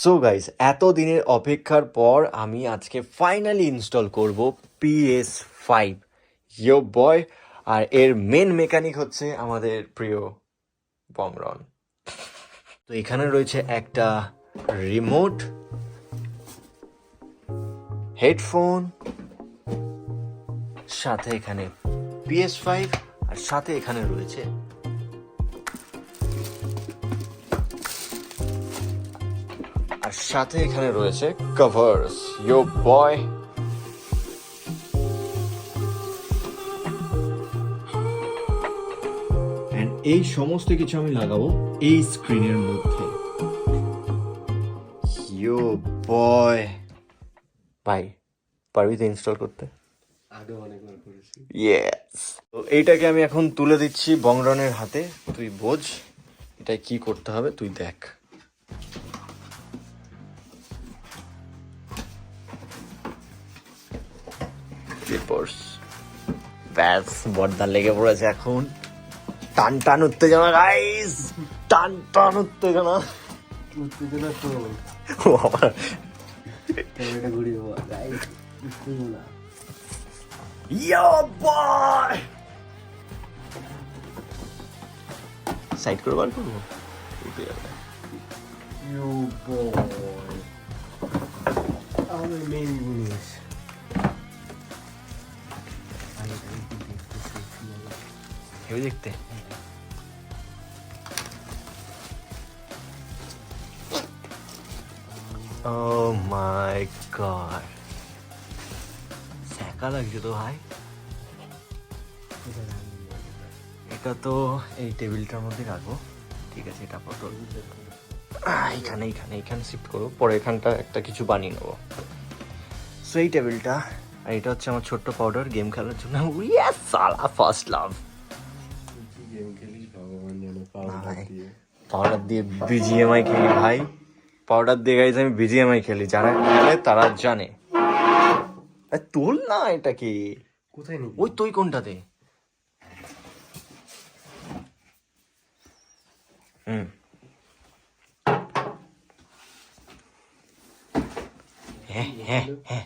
So guys এত দিনের অপেক্ষার পর আমি আজকে ফাইনালি ইনস্টল করব পিএস ফাইভ ইয়ো বয় আর এর মেন মেকানিক হচ্ছে আমাদের প্রিয় বমরন। তো এখানে রয়েছে একটা রিমোট হেডফোন সাথে এখানে পিএস ফাইভ আর সাথে এখানে রয়েছে সাথে এখানে রয়েছে কভার্স ইয়ো বয় এন্ড এই সমস্ত কিছু আমি লাগাবো এই স্ক্রিনের মধ্যে। ইয়ো বয় ভাই পারবি তো ইনস্টল করতে? আগে অনেকবার করেছি। ইয়েস তো এইটাকে আমি এখন তুলে দিচ্ছি বংরনের হাতে। তুই বোঝ এটা কি করতে হবে তুই দেখ। পেপার্স ব্যাস বর্দা লেগে পড়েছে এখন। টান টান উত্তেজনা গাইস টান টান উত্তেজনা। উত্তেজনা তো। বাবা। ক্যামেরাটা ঘুরিয়ে গাইস উত্তেজনা। Yo boy! সাইড করে বার করব? উঠে যাবে। ইউ বয় আমার মেইন জিনিস। দেখতে ও মাই গড স্যাকা লাগছে তো ভাই এটা তো এই টেবিলটার মধ্যে রাখব ঠিক আছে এটা আহ, এখানে এখানে এখানে শিফট করব পরে এখানটা একটা কিছু বানিয়ে নেব সো এই টেবিলটা আর এটা হচ্ছে আমার ছোট্ট পাউডার গেম খেলার জন্য. ইয়েস সালা ফার্স্ট লাভ দিয়ে। পাউডার দিয়ে বিজিএমআই খেলি ভাই। পাউডার দিয়ে গাইজ আমি বিজিএমআই খেলি যারা খেলে তারা জানে। তোল না এটা কি? কোথায় ওই তুই কোনটাতে? হুম। হ্যাঁ হ্যাঁ হ্যাঁ।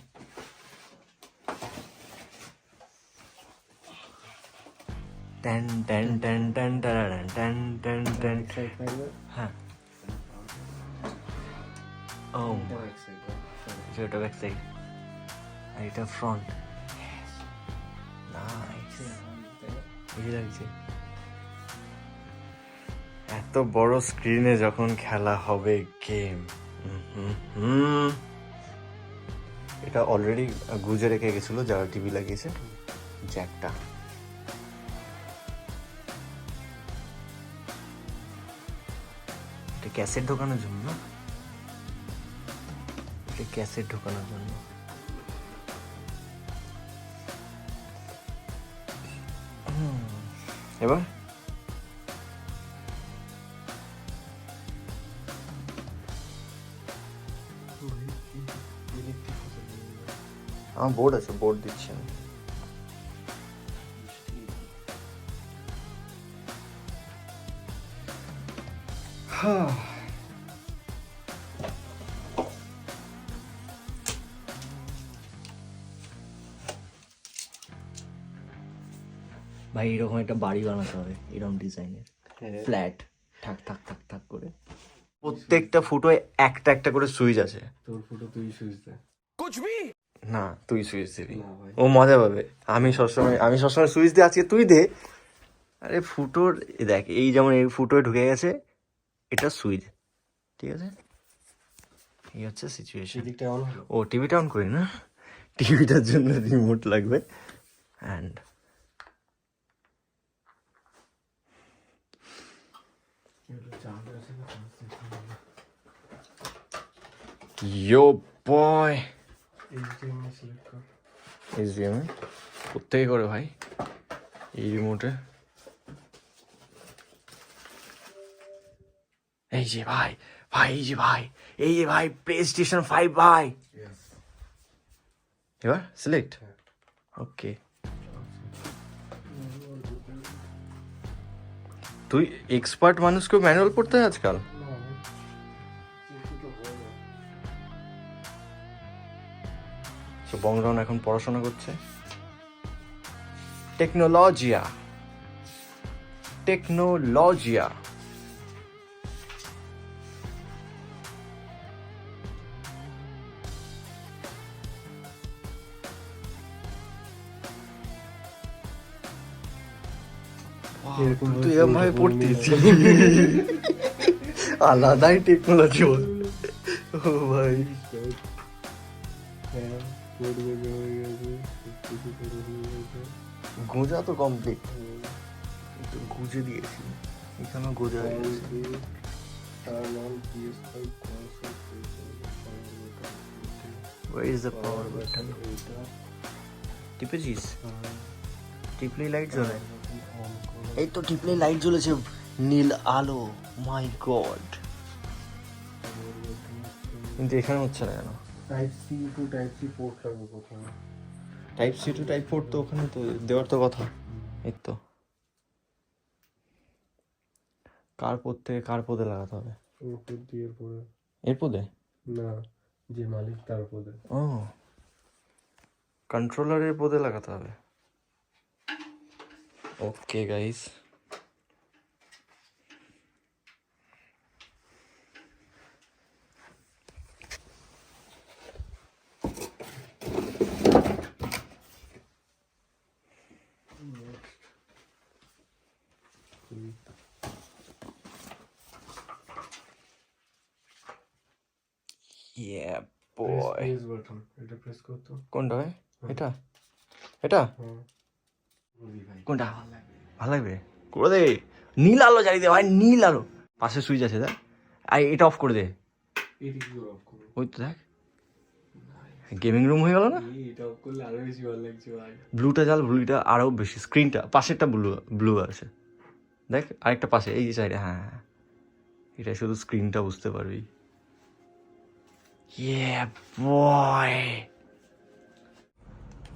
Ten ten ten ten ten ten ten ten হ্যাঁ ও ব্যাক সাইড আর এটা ফ্রন্ট এত বড় স্ক্রিনে যখন খেলা হবে গেম এটা অলরেডি গুজে রেখে গেছিল, যারা টিভি লাগিয়েছে, জ্যাকটা। এটা ক্যাসেট ঢোকানোর জন্য না এটা ক্যাসেট ঢোকানোর জন্য হুম, এবার আমার বোর্ড আছে বোর্ড দিচ্ছি আমি ভাই এরকম একটা বাড়ি বানাতে হবে এরকম ডিজাইনের। ফ্ল্যাট ঠাক ঠাক ঠাক ঠাক করে। প্রত্যেকটা ফুটোয় একটা একটা করে সুইচ আছে। তোর ফুটো তুই সুইচ দে। না তুই সুইচ দিবি। ভাই। ও মজা পাবে। আমি সবসময় আমি সবসময় সুইচ দিয়ে আজকে তুই দে। আরে ফুটোর দেখ এই যেমন এই ফুটোয় ঢুকে গেছে এটা সুইচ। ঠিক আছে? এই হচ্ছে সিচুয়েশন ও টিভিটা অন করি না? টিভিটার জন্য রিমোট লাগবে। অ্যান্ড ইয়ো বয় কর। কোথেকে করে ভাই? এই রিমোটে এই যে ভাই ভাই এই যে ভাই এই যে ভাই প্লে স্টেশন ফাইভ ভাই এবার সিলেক্ট ওকে তুই এক্সপার্ট মানুষকেও ম্যানুয়াল পড়তে হয় আজকাল? বংরন এখন পড়াশোনা করছে? টেকনোলজিয়া টেকনোলজিয়া এরকম তুই এমআই পড়তেছি আলাদাই টেকনোলজি বল ও ভাই গোজা তো কমপ্লিট গুজে দিয়েছি এখানেও গোজা হয়ে গেছে Turn on PS5 Where is the power button? টিপেছিস টিপলেই লাইট জ্বলে এই তো টিপলেই লাইট জ্বলেছে নীল আলো মাই গড কিন্তু এখানে হচ্ছে না কেন? Type C two type C port লাগবে প্রথমে। Type C two type four তো ওখানে তো দেওয়ার তো কথা। এই তো। কার পদ থেকে কার পদে লাগাতে হবে? দিয়ে পরে এর পদে? না যে মালিক তার পদে। ও। কন্ট্রোলারের পদে লাগাতে হবে। Okay guys Yeah, boy. Press button এটা প্রেস করতো কোনটা ভাই এটা এটা হ্যাঁ বলি ভাই কোনটা? ভালো লাগবে। করে দে। নীল আলো জ্বালিয়ে দে ভাই নীল আলো। পাশে সুইচ আছে দেখ। আর এটা অফ করে দে। ওই তো দেখ। গেমিং রুম হয়ে গেল না? এটা অফ করলে আরও বেশি ভালো লাগছে ভাই। ব্লুটা জাল ব্লুটা আরও বেশি। স্ক্রিনটা পাশেরটা ব্লু ব্লু আছে। দেখ আরেকটা পাশে এই সাইডে হ্যাঁ হ্যাঁ। এটা শুধু স্ক্রিনটা বুঝতে পারবি। Yeah, boy.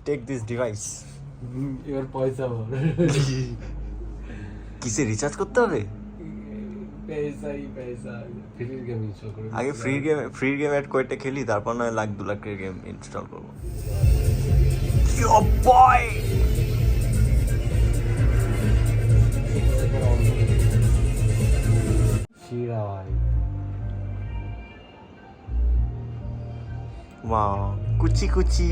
Take this device. এবার পয়সা ভর। কিসে রিচার্জ করতে হবে? পয়সাই পয়সা ফ্রির গেম ইনস্টল করে আগে free game free game ad কয়েকটা খেলি তারপর নয় লাখ দু লাখের গেম ইনস্টল করব। Yo, শিরা ভাই। Wow, কুচি কুচি।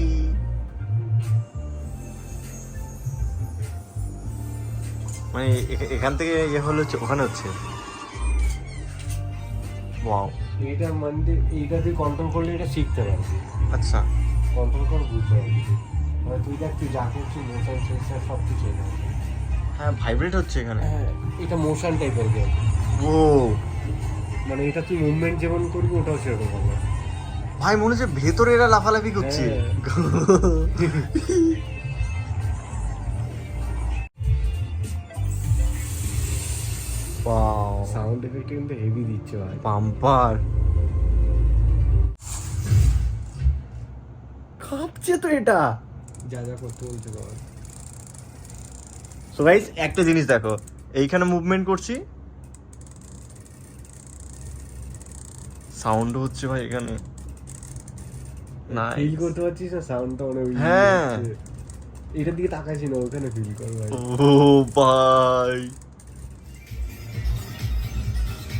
মানে এখা- এখান থেকে ইয়ে হলো হচ্ছে- ওখানে হচ্ছে। ওয়াও এইটার মানে এইটা দিয়ে কন্ট্রোল করলে এটা শিখতে পারবি। আচ্ছা। কন্ট্রোল কর বুঝতে পারবি। মানে তুই দেখ তুই যা করছিস মোশন সেন্সার সব কিছু এখানে হ্যাঁ ভাইব্রেট হচ্ছে এখানে। হ্যাঁ এটা মোশন টাইপের গেম ও মানে এটা তুই মুভমেন্ট যেমন করবি ওটাও সেরকম হবে। ভাই মনে হচ্ছে ভেতরে এরা লাফালাফি করছে। সাউন্ড এফেক্ট কিন্তু হেভি দিচ্ছে ভাই। পাম্পার। কাঁপছে তো এটা। যা যা করতে বলছে বাবা। সো গাইস একটা জিনিস দেখো এইখানে মুভমেন্ট করছি। সাউন্ড হচ্ছে ভাই এখানে। না ফিল করতে পারছিস না সাউন্ডটা অনেক হ্যাঁ। এটার দিকে তাকাইছি না ওখানে ফিল কর ভাই। ও ভাই।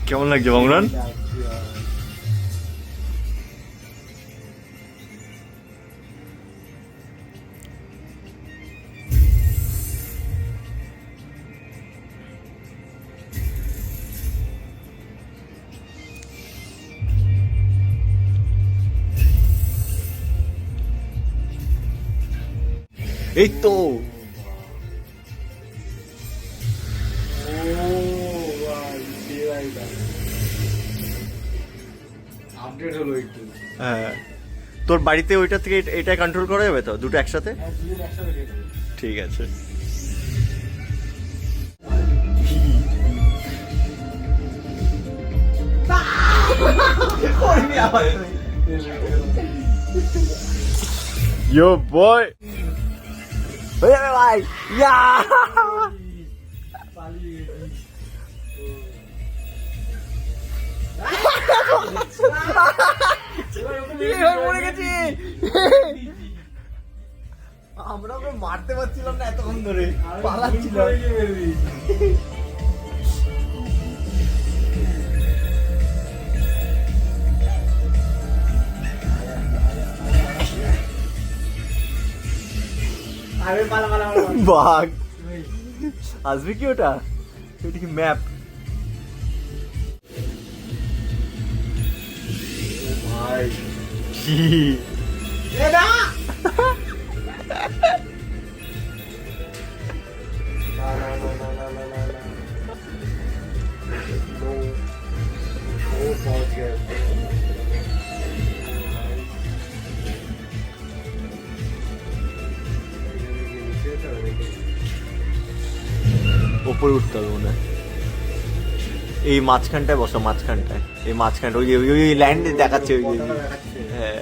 কেমন লাগছে বাংলান লাগছে ভাই। এই তো আপডেট হলো একটু। হ্যাঁ। তোর বাড়িতে ওইটা থেকে এটা- কন্ট্রোল করা যাবে তো? দুটো একসাথে? হ্যাঁ। ঠিক আছে। Yo boy. মরে গেছি আমরা ওকে মারতে পারছিলাম না এতক্ষণ ধরে। পালাচ্ছিল। বাঘ আসবে কি ওটা? ওটা কি ম্যাপ はいやだこれ打ったね。এই মাঝখানটায় বসো মাঝখানটায়। এই মাঝখানটা ওই যে ওই ওই ল্যান্ড দেখাচ্ছে ওই যে হ্যাঁ।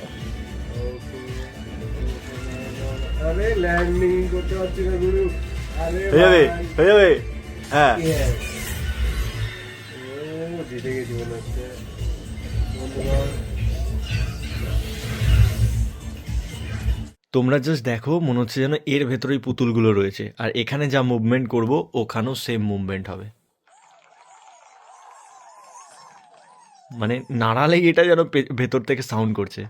আরে ল্যান্ডিং করতে পারছি না গুরু। হয়ে যাবে হয়ে যাবে। হ্যাঁ। জিতে গেছি মনে হচ্ছে। তোমরা জাস্ট দেখো মনে হচ্ছে যেন এর ভেতরেই পুতুলগুলো রয়েছে। আর এখানে যা মুভমেন্ট করব ওখানেও সেম মুভমেন্ট হবে। মানে নাড়ালেই এটা যেন পে- ভেতর থেকে সাউন্ড করছে।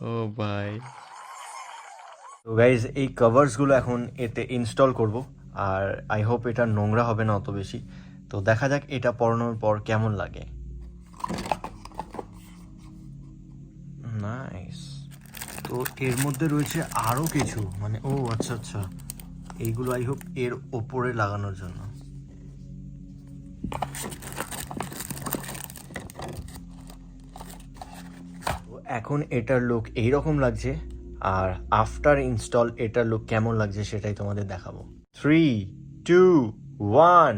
ও ভাই তো গাইজ এই কভার্সগুলো এখন এতে ইনস্টল করব আর আই হোপ এটা নোংরা হবে না অত বেশি। তো দেখা যাক এটা পরানোর পর কেমন লাগে। নাইস তো এর মধ্যে রয়েছে আরও কিছু। মানে ও আচ্ছা আচ্ছা। এইগুলো আই হোপ এর ওপরে লাগানোর জন্য। এখন এটার লুক এইরকম লাগছে, আর আফটার ইনস্টল এটার লুক কেমন লাগছে সেটাই তোমাদের দেখাবো। Three two one